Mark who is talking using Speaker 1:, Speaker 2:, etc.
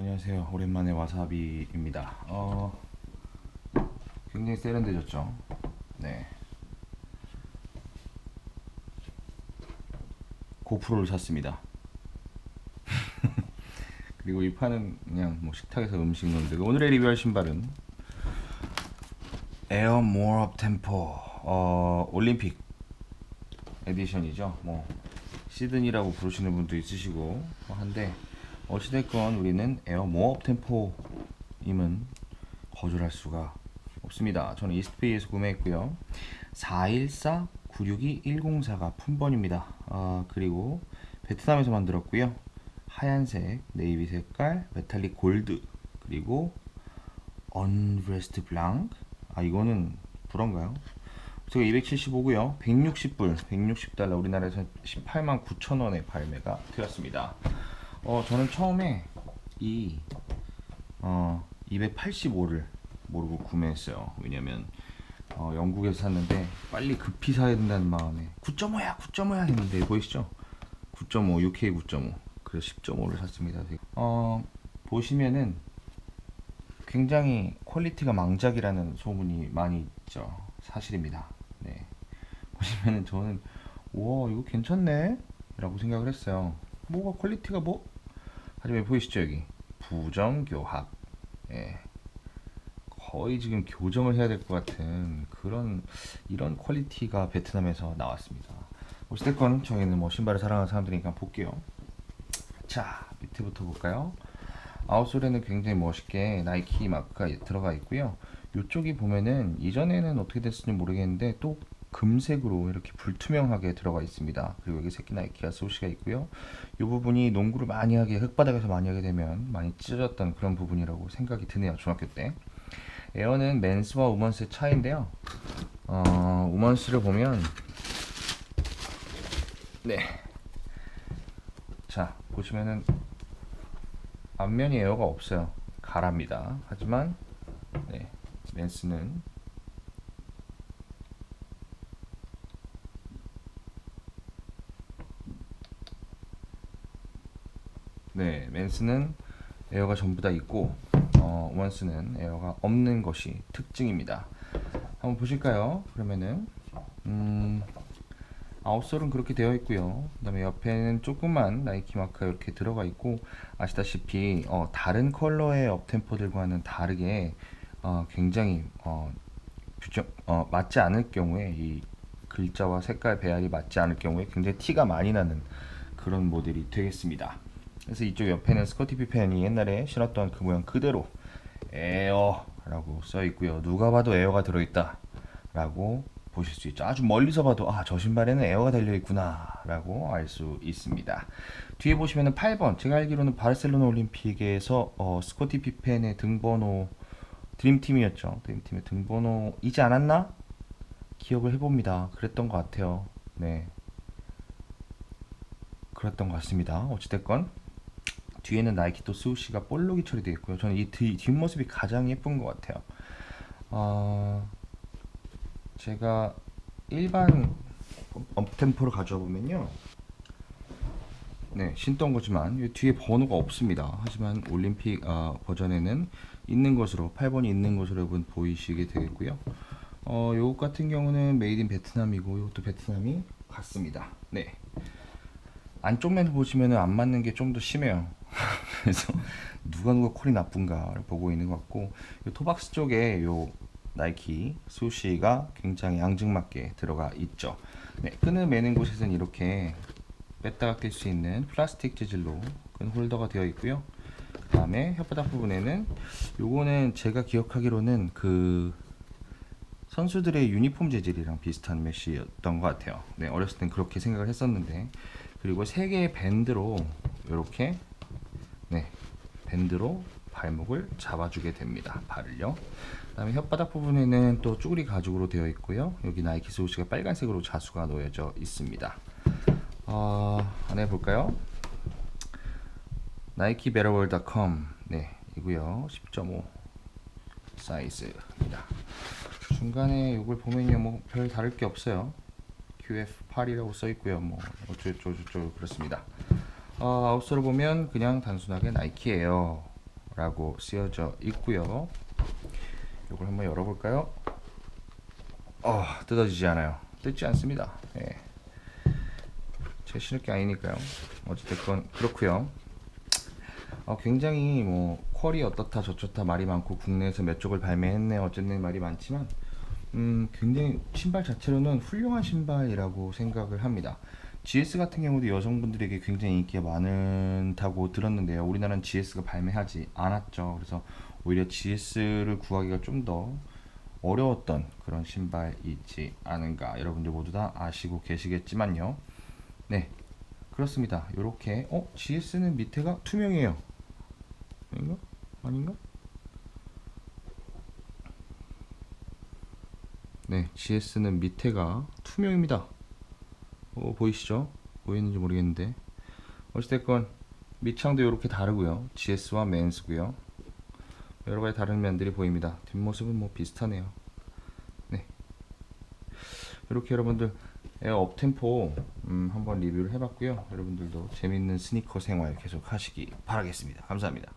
Speaker 1: 안녕하세요. 오랜만에 와사비입니다. 어, 굉장히 세련되졌죠? 네. 고프로를 샀습니다. 그리고 이 판은 그냥 뭐 식탁에서 음식 넣는데 오늘의 리뷰할 신발은 에어 모어 템포 어, 올림픽 에디션이죠. 뭐 시드니라고 부르시는 분도 있으시고 뭐 한데 어찌됐건 우리는 에어 모업 템포임은 거절할 수가 없습니다. 저는 이스트페이에서 구매했고요. 414-962-104가 품번입니다. 아, 그리고 베트남에서 만들었고요. 하얀색, 네이비 색깔, 메탈릭 골드, 그리고 언브레스트 블랑크. 아 이거는 불어인가요? 제가 275고요. 160불, 160달러 우리나라에서 18만 9천 원에 발매가 되었습니다. 어 저는 처음에 이 어, 285를 모르고 구매했어요. 왜냐면 어, 영국에서 샀는데 빨리 급히 사야 된다는 마음에 9.5야 9.5야 했는데 보이시죠? 9.5 UK 9.5 그래서 10.5를 샀습니다. 어 보시면은 굉장히 퀄리티가 망작이라는 소문이 많이 있죠. 사실입니다. 네. 보시면은 저는 와 이거 괜찮네 라고 생각을 했어요. 뭐가 퀄리티가 뭐? 하지만 보이시죠 여기 부정교합. 예. 거의 지금 교정을 해야 될 것 같은 그런 이런 퀄리티가 베트남에서 나왔습니다. 어찌됐건 저희는 뭐 신발을 사랑하는 사람들이니까 볼게요. 자 밑에부터 볼까요? 아웃솔에는 굉장히 멋있게 나이키 마크가 들어가 있고요. 이쪽이 보면은 이전에는 어떻게 됐을지 모르겠는데 또 금색으로 이렇게 불투명하게 들어가 있습니다. 그리고 여기 새끼 나이키가 소시가 있고요. 이 부분이 농구를 많이 하게 흙바닥에서 많이 하게 되면 많이 찢어졌던 그런 부분이라고 생각이 드네요. 중학교 때. 에어는 맨스와 우먼스의 차이인데요. 어, 우먼스를 보면 네. 자, 보시면은 앞면이 에어가 없어요. 가랍니다. 하지만 네, 맨스는 네, 맨스는 에어가 전부 다 있고 어, 원스는 에어가 없는 것이 특징입니다. 한번 보실까요? 그러면은 음, 아웃솔은 그렇게 되어 있고요. 그다음에 옆에는 조그만 나이키 마크가 이렇게 들어가 있고 아시다시피 어, 다른 컬러의 업템포들과는 다르게 어, 굉장히 어, 규정, 어, 맞지 않을 경우에 이 글자와 색깔 배열이 맞지 않을 경우에 굉장히 티가 많이 나는 그런 모델이 되겠습니다. 그래서 이쪽 옆에는 스커티 피펜이 옛날에 신었던 그 모양 그대로 에어라고 써 있고요. 누가 봐도 에어가 들어있다 라고 보실 수 있죠. 아주 멀리서 봐도 아 저 신발에는 에어가 달려 있구나 라고 알 수 있습니다. 뒤에 보시면은 8번 제가 알기로는 바르셀로나 올림픽에서 어, 스코티 피펜의 등번호 드림팀이었죠. 드림팀의 등번호이지 않았나? 기억을 해봅니다. 그랬던 것 같아요. 네. 그랬던 것 같습니다. 어찌됐건 뒤에는 나이키 또 스우시가 볼록이 처리되어 있고요. 저는 이 뒤, 뒷모습이 가장 예쁜 것 같아요. 어, 제가 일반 업템포를 가져와 보면요. 네, 신던 거지만 이 뒤에 번호가 없습니다. 하지만 올림픽 아, 버전에는 있는 것으로 8번이 있는 것으로 여러분 보이시게 되겠고요. 어, 요것 같은 경우는 메이드 인 베트남이고 이것도 베트남이 같습니다. 네. 안쪽 면을 보시면 안 맞는 게 좀 더 심해요. 그래서 누가 누가 콜이 나쁜가를 보고 있는 것 같고 요 토박스 쪽에 요 나이키 수시가 굉장히 앙증맞게 들어가 있죠. 네, 끈을 매는 곳에서는 이렇게 뺐다가 낄 수 있는 플라스틱 재질로 끈 홀더가 되어 있고요. 그 다음에 혓바닥 부분에는 요거는 제가 기억하기로는 그 선수들의 유니폼 재질이랑 비슷한 메쉬였던 것 같아요. 네, 어렸을 땐 그렇게 생각을 했었는데 그리고 세 개의 밴드로 이렇게 네 밴드로 발목을 잡아주게 됩니다. 발을요. 그 다음에 혓바닥 부분에는 또 쭈구리 가죽으로 되어 있고요. 여기 나이키 스우시가 빨간색으로 자수가 놓여져 있습니다. 어, 안에 볼까요? 나이키 베러월닷컴 네 이고요. 10.5 사이즈입니다. 중간에 이걸 보면요 뭐 별 다를 게 없어요. QF8이라고 써 있고요. 뭐 어쩌고저쩌고 그렇습니다. 어, 아웃솔을 보면 그냥 단순하게 나이키예요. 라고 쓰여져 있고요. 이걸 한번 열어볼까요? 어, 뜯어지지 않아요. 뜯지 않습니다. 예. 제 신을 게 아니니까요. 어찌됐건 그렇고요. 어, 굉장히 뭐 퀄이 어떻다 저쩌다 말이 많고 국내에서 몇 쪽을 발매했네 어쨌네 말이 많지만 음, 굉장히 신발 자체로는 훌륭한 신발이라고 생각을 합니다. GS 같은 경우도 여성분들에게 굉장히 인기가 많다고 들었는데요. 우리나라는 GS가 발매하지 않았죠. 그래서 오히려 GS를 구하기가 좀 더 어려웠던 그런 신발이지 않은가 여러분들 모두 다 아시고 계시겠지만요. 네, 그렇습니다. 이렇게 어 GS는 밑에가 투명해요. 아닌가? 아닌가? 네, GS는 밑에가 투명입니다. 어, 보이시죠? 보이는지 모르겠는데 어찌됐건 밑창도 이렇게 다르고요. GS와 맨스고요. 여러 가지 다른 면들이 보입니다. 뒷모습은 뭐 비슷하네요. 네, 이렇게 여러분들 에어 업템포 음, 한번 리뷰를 해봤고요. 여러분들도 재밌는 스니커 생활 계속 하시기 바라겠습니다. 감사합니다.